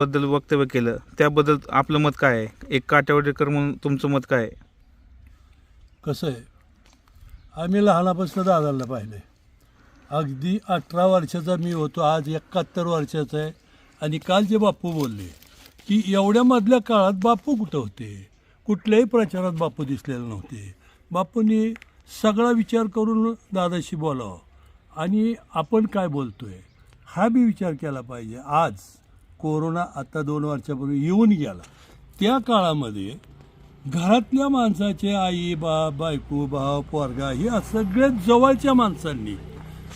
बद्दल वक्तव्य केलं. त्याबद्दल आपलं मत काय आहे? एक काटेवाडीकर म्हणून तुमचं मत काय आहे? कसं आहे? आम्ही लहानापासून दादाला पाहिलं आहे अगदी अठरा वर्षाचा मी होतो. आज एकाहत्तर वर्षाचा आहे. आणि काल जे बापू बोलले की एवढ्या मधल्या काळात बापू कुठं होते? कुठल्याही प्रचारात बापू दिसलेले नव्हते. बापूंनी सगळा विचार करून दादाशी बोलावं. आणि आपण काय बोलतो आहे हा बी विचार केला पाहिजे. आज कोरोना आता दोन वर्षापूर्वी येऊन गेला. त्या काळामध्ये घरातल्या माणसाचे आई बा बायको भाव पोरगा ह्या सगळ्यात जवळच्या माणसांनी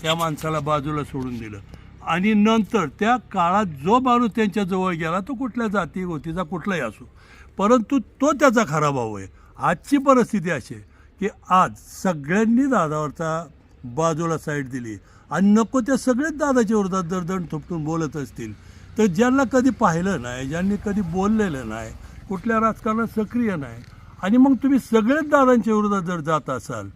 त्या माणसाला बाजूला सोडून दिलं. आणि नंतर त्या काळात जो माणूस त्यांच्या जवळ गेला तो कुठल्या जाती गोतीचा कुठलाही असो. परंतु तो त्याचा खरा भाऊ आहे. आजची परिस्थिती अशी आहे की आज सगळ्यांनी दादावरचा बाजूला साईड दिली. आणि नको त्या सगळेच दादाच्या विरोधात दरदण थोपटून बोलत असतील. तर ज्यांना कधी पाहिलं नाही ज्यांनी कधी बोललेलं नाही कुठल्या राजकारणात सक्रिय नाही आणि मग तुम्ही सगळेच दादांच्या विरोधात जर जात असाल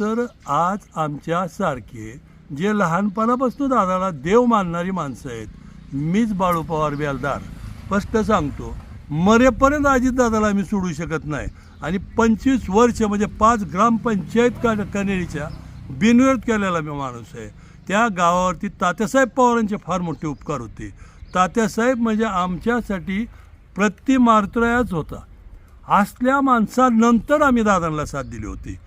तर आज आमच्यासारखे जे लहानपणापासून दादाला देव मानणारी माणसं आहेत मीच बाळू पवार बेलदार. स्पष्ट सांगतो मरेपर्यंत अजितदादाला आम्ही सोडू शकत नाही. आणि पंचवीस वर्ष म्हणजे पाच ग्रामपंचायत का कनेरीच्या बिनविरोध केलेला मी माणूस आहे. त्या गावावरती तात्यासाहेब पवारांचे फार मोठे उपकार होते. तात्यासाहेब म्हणजे आमच्यासाठी प्रतिमार्त्रयाच होता. असल्या माणसानंतर आम्ही दादांना साथ दिली होती.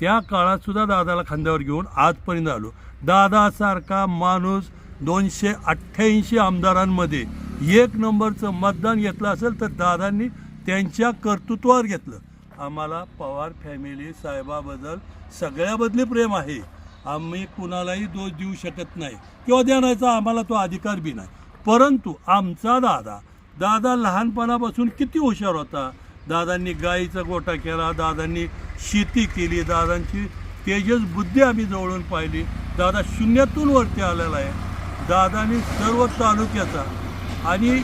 त्या काळातसुद्धा दादाला खांद्यावर घेऊन आजपर्यंत आलो. दादासारखा माणूस दोनशे अठ्ठ्याऐंशी आमदारांमध्ये एक नंबरचं मतदान घेतलं असेल तर दादांनी त्यांच्या कर्तृत्वावर घेतलं. आम्हाला पवार फॅमिली साहेबाबद्दल सगळ्याबद्दल प्रेम आहे. आम्ही कुणालाही दोष देऊ शकत नाही. किंवा देण्याचा आम्हाला तो अधिकार बी नाही. परंतु आमचा दादा दादा लहानपणापासून किती हुशार होता. दादांनी गाईचा गोटा केला दादांनी शेती केली दादांची तेजस बुद्धी आम्ही जवळून पाहिली. दादा शून्यातून वरती आलेला आहे. दादांनी सर्व तालुक्याचा आणि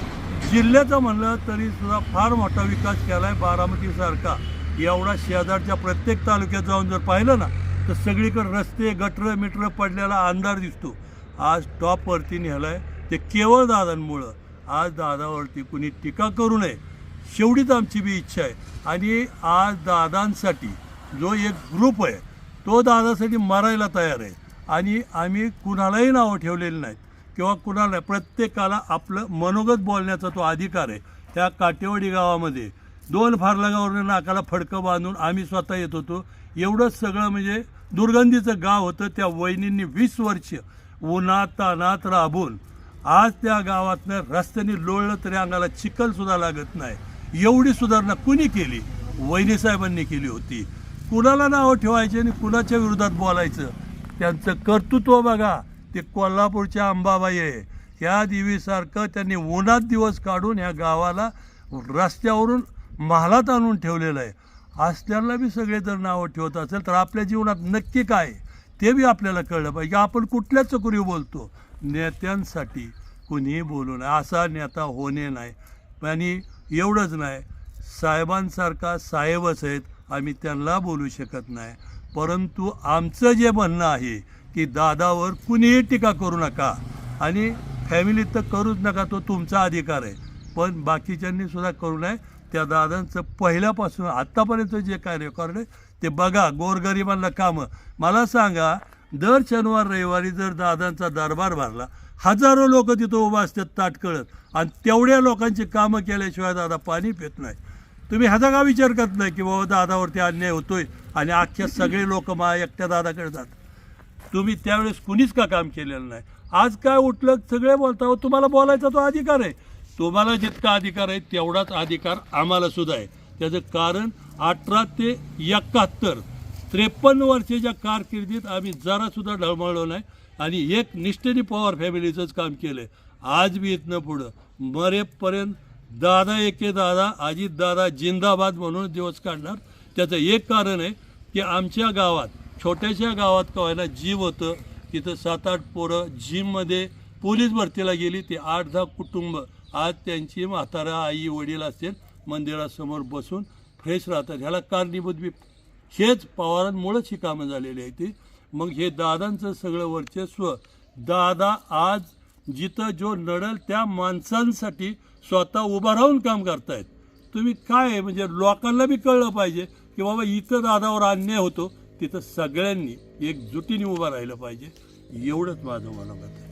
जिल्ह्याचा म्हणलं तरी सुद्धा फार मोठा विकास केला आहे बारामतीसारखा. एवढा शेजारच्या प्रत्येक तालुक्यात जाऊन जर पाहिलं ना तर सगळीकडे रस्ते गटर मिटर पडलेला अंधार दिसतो. आज टॉपवरती नेलं आहे ते केवळ दादांमुळं. आज दादावरती कुणी टीका करू नये शेवटीच आमची बी इच्छा आहे. आणि आज दादांसाठी जो एक ग्रुप आहे तो दादासाठी मरायला तयार आहे. आणि आम्ही कुणालाही नावं ठेवलेली नाहीत. किंवा कुणाला प्रत्येकाला आपलं मनोगत बोलण्याचा तो अधिकार आहे. त्या काटेवाडी गावामध्ये दोन फारलागावरून नाकाला फडकं बांधून आम्ही स्वतः येत होतो. एवढंच सगळं म्हणजे दुर्गंधीचं गाव होतं. त्या वहिनींनी वीस वर्ष उन्हात तानात राबून आज त्या गावातनं रस्त्याने लोळलं तरी अंगाला चिखल सुद्धा लागत नाही. एवढी सुधारणा कुणी केली? वहिनी साहेबांनी केली होती. कुणाला नावं ठेवायचे आणि कुणाच्या विरोधात बोलायचं? त्यांचं कर्तृत्व बघा. ते कोल्हापूरच्या अंबाबाई आहे. ह्या देवीसारखं त्यांनी उन्हात दिवस काढून ह्या गावाला रस्त्यावरून महालात आणून ठेवलेलं आहे. असल्याला बी सगळे जर नावं ठेवत असेल तर आपल्या जीवनात नक्की काय? ते बी आपल्याला कळलं पाहिजे. आपण कुठल्या चकुरी बोलतो. नेत्यांसाठी कुणीही बोलू नये. असा नेता होणे नाही. आणि एवढंच नाही साहेबांसारखा साहेबच आहेत आम्ही त्यांना बोलू शकत नाही. परंतु आमचं जे म्हणणं आहे की दादावर कुणीही टीका करू नका. आणि फॅमिलीत तर करूच नका तो तुमचा अधिकार आहे. पण बाकीच्यांनी सुद्धा करू नये. त्या दादांचं पहिल्यापासून आत्तापर्यंत जे काय रेकॉर्ड आहे ते बघा गोरगरिबांना कामं. मला सांगा दर शनिवार रविवारी जर दादांचा दरबार भरला हजारो लोक तिथं उभा असतात ताटकळत. आणि तेवढ्या लोकांची कामं केल्याशिवाय दादा पाणी पित नाही. तुम्ही ह्याचा का विचार करत नाही की बाबा दादावरती अन्याय होतोय आणि अख्ख्या सगळे लोक मा एकट्या दादाकडे जातात? तुम्ही त्यावेळेस कुणीच का काम केलेलं नाही? आज काय उठलं सगळे बोलता हो, तुम्हाला बोलायचा तो अधिकार आहे. तुम्हाला जितका अधिकार आहे तेवढाच अधिकार आम्हाला सुद्धा आहे. त्याचं कारण अठरा ते एकाहत्तर त्रेपन्न वर्षाच्या कारकिर्दीत आम्ही जरासुद्धा ढळमळलो नाही आणि एक निष्ठेने पवार फॅमिलीचंच काम केलं आहे आज बी इथनं पुढं. मरेपर्यंत दादा एके दादा अजित दादा जिंदाबाद म्हणून दिवस काढणार. त्याचं एक कारण आहे की आमच्या गावात छोट्याशा गावात का व्हायला जीव होतं. तिथं सात आठ पोरं जिममध्ये पोलीस भरतीला गेली. ते आठ दहा कुटुंब. आज त्यांची म्हातारा आई वडील असतील मंदिरासमोर बसून फ्रेश राहतात. ह्याला कारणीभूत बी हेच पवारांमुळेच ही कामं झालेली आहे ती. मग हे दादांचं सगळं वर्चस्व दादा आज जिथं जो नडल त्या माणसांसाठी स्वतः उभा राहून काम करतायत. तुम्ही काय आहे? म्हणजे लोकांना बी कळलं पाहिजे की बाबा इथं दादावर अन्याय होतो तिथं सगळ्यांनी एकजुटीने उभं राहिलं पाहिजे. एवढंच माझं मला मत आहे.